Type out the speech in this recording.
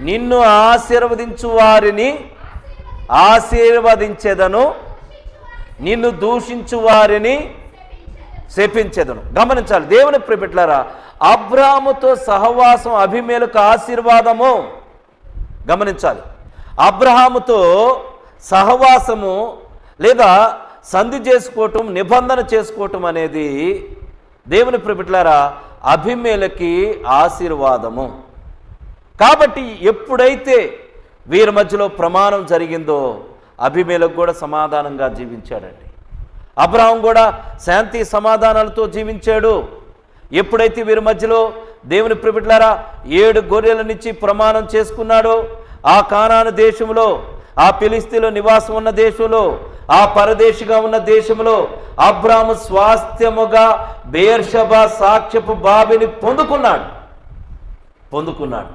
నిన్ను ఆశీర్వదించు వారిని ఆశీర్వదించేదను. నిన్ను దూషించు వారిని శపించేదను. గమనించాలి దేవుని ప్రిపెట్లారా అబ్రాముతో సహవాసం అభిమేలకు ఆశీర్వాదము. గమనించాలి అబ్రహాముతో సహవాసము లేదా సంధి చేసుకోవటం నిబంధన చేసుకోవటం అనేది దేవుని ప్రిపెట్లారా అభిమేలకి ఆశీర్వాదము. కాబట్టి ఎప్పుడైతే వీరి మధ్యలో ప్రమాణం జరిగిందో అభిమేలకు కూడా సమాధానంగా జీవించాడండి. అబ్రాహం కూడా శాంతి సమాధానాలతో జీవించాడు. ఎప్పుడైతే వీరి మధ్యలో దేవుని ప్రిబిట్లారా ఏడు గొర్రెలనిచ్చి ప్రమాణం చేసుకున్నాడో ఆ కానాను దేశంలో ఆ పిలిస్తీలో నివాసం ఉన్న దేశంలో ఆ పరదేశిగా ఉన్న దేశంలో అబ్రాహం స్వాస్థ్యముగా బేర్షబా సాక్ష్యపు బావిని పొందుకున్నాడు. పొందుకున్నాడు.